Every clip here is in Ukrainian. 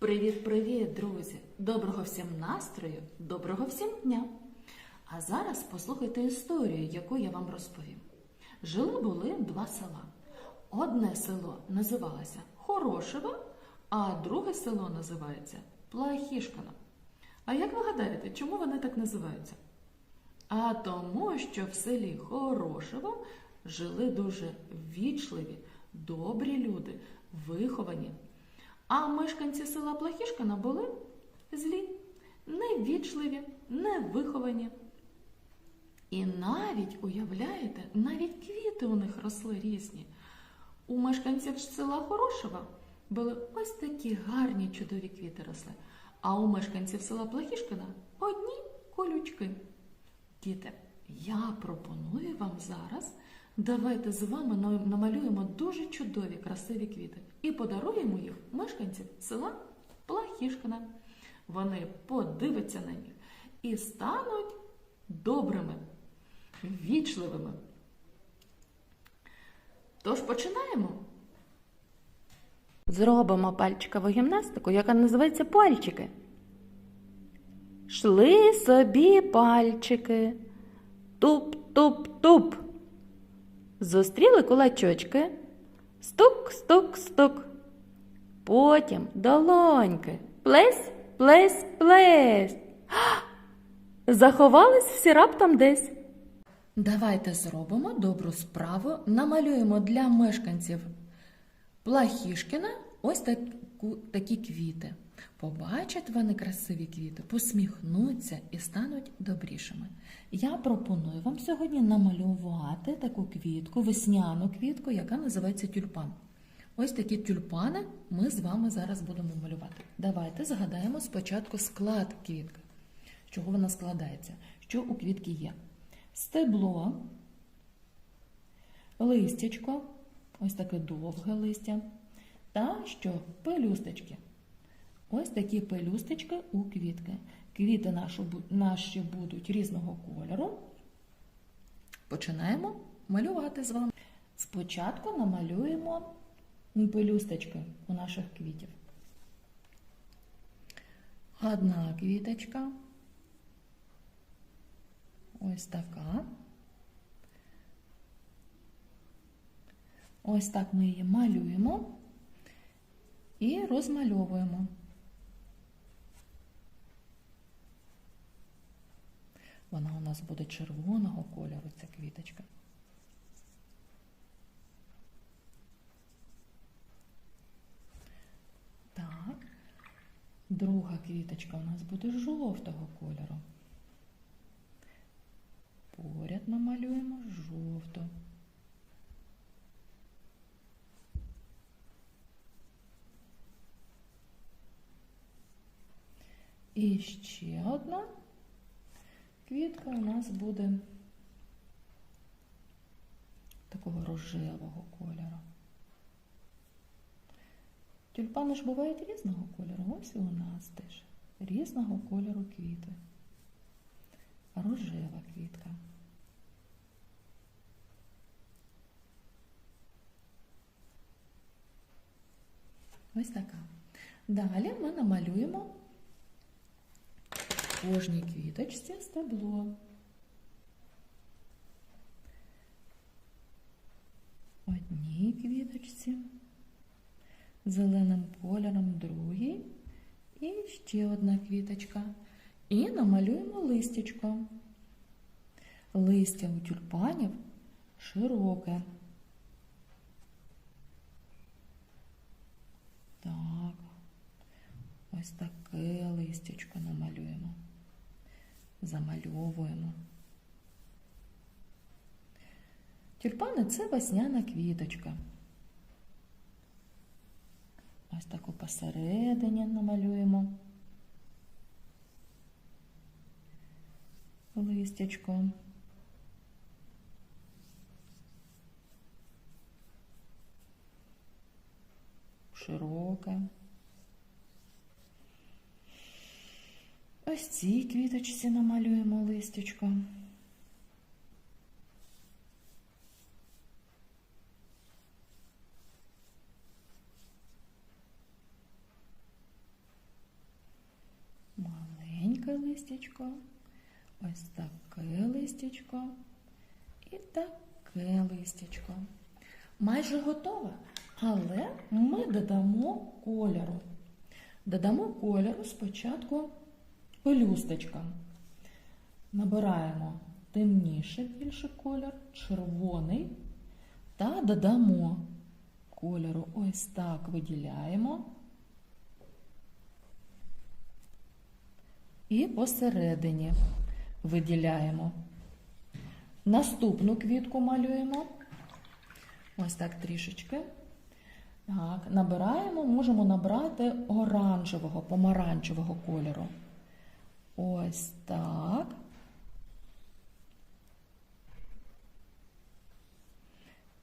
Привіт-привіт, друзі! Доброго всім настрою, доброго всім дня! А зараз послухайте історію, яку я вам розповім. Жили були два села. Одне село називалося Хорошево, а друге село називається Плахішкано. А як ви гадаєте, чому вони так називаються? А тому, що в селі Хорошево жили дуже ввічливі, добрі люди, виховані. А мешканці села Плахішкина були злі, неввічливі, невиховані. І навіть, уявляєте, навіть квіти у них росли різні. У мешканців села Хорошева були ось такі гарні чудові квіти росли. А у мешканців села Плахішкина одні колючки. Діти, я пропоную вам зараз. Давайте з вами намалюємо дуже чудові красиві квіти і подаруємо їх мешканців села Плахішкина. Вони подивляться на них і стануть добрими, ввічливими. Тож починаємо. Зробимо пальчикову гімнастику, яка називається пальчики. Шли собі пальчики. Туп-туп-туп. Зустріли кулачочки. Стук, стук, стук. Потім долоньки. Плесь, плесь. Га! Заховались всі раптом десь. Давайте зробимо добру справу, намалюємо для мешканців Плахішкіна ось таку, такі квіти. Побачать вони красиві квіти, посміхнуться і стануть добрішими. Я пропоную вам сьогодні намалювати таку квітку, весняну квітку, яка називається тюльпан. Ось такі тюльпани ми з вами зараз будемо малювати. Давайте згадаємо спочатку склад квітки. З чого вона складається? Що у квітки є? Стебло, листячко, ось таке довге листя, та що пелюсточки. Ось такі пелюсточки у квітки. Квіти наші, будуть різного кольору. Починаємо малювати з вами. Спочатку намалюємо пелюсточки у наших квітів. Одна квіточка. Ось така. Ось так ми її малюємо і розмальовуємо. Вона у нас буде червоного кольору, ця квіточка. Так. Друга квіточка у нас буде жовтого кольору. Поряд намалюємо жовту. І ще одна квітка у нас буде такого рожевого кольору. Тюльпани ж бувають різного кольору. Ось і у нас теж різного кольору квіти. Рожева квітка. Ось така. Далі ми намалюємо кожній квіточці стебло. Одній квіточці, зеленим кольором другій і ще одна квіточка. І намалюємо листячко. Листя у тюльпанів широке. Так, ось таке листячко намалюємо. Замальовуємо. Тюльпани це весняна квіточка. Ось таку посередині намалюємо. Листячко. Широке. Ось цій квіточці намалюємо листячко. листячко, ось таке листячко і таке листячко. Майже готове, але ми додамо кольору. Додамо кольору спочатку пелюсточкам. Набираємо темніше більше колір, червоний, та додамо кольору. Ось так виділяємо. І посередині виділяємо. Наступну квітку малюємо. Ось так трішечки. Так, набираємо, можемо набрати оранжевого, помаранчевого кольору. Ось так.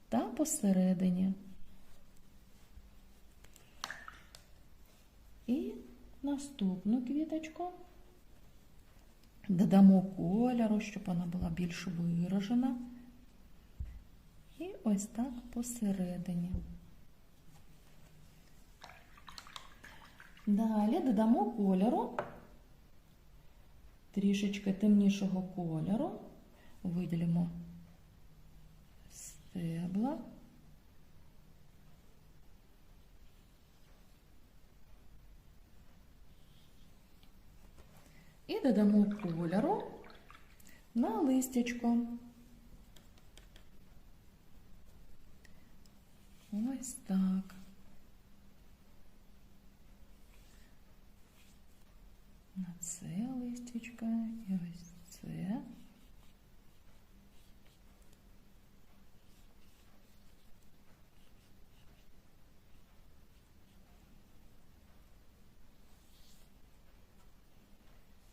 Та посередині. І наступну квіточку додамо кольору, щоб вона була більш виражена. І ось так посередині. Далі додамо кольору, трішечки темнішого кольору, виділимо стебла. І додамо кольору на листячко. Ось так. На листячко і ось це.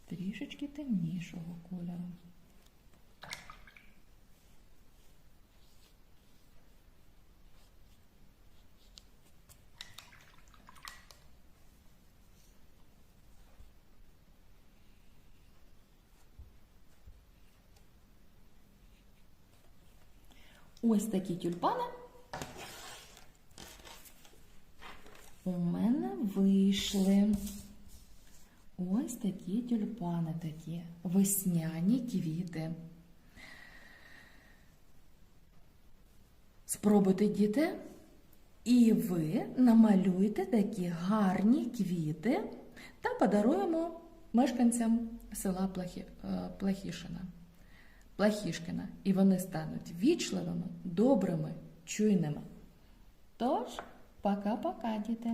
Трішечки темнішого кольору. Ось такі тюльпани у мене вийшли. Ось такі тюльпани такі, весняні квіти. Спробуйте, діти, і ви намалюйте такі гарні квіти та подаруємо мешканцям села Плахі... е, Плахішина. Плахішкина, і вони стануть вічливими, добрими, чуйними. Тож, пока-пока, діти!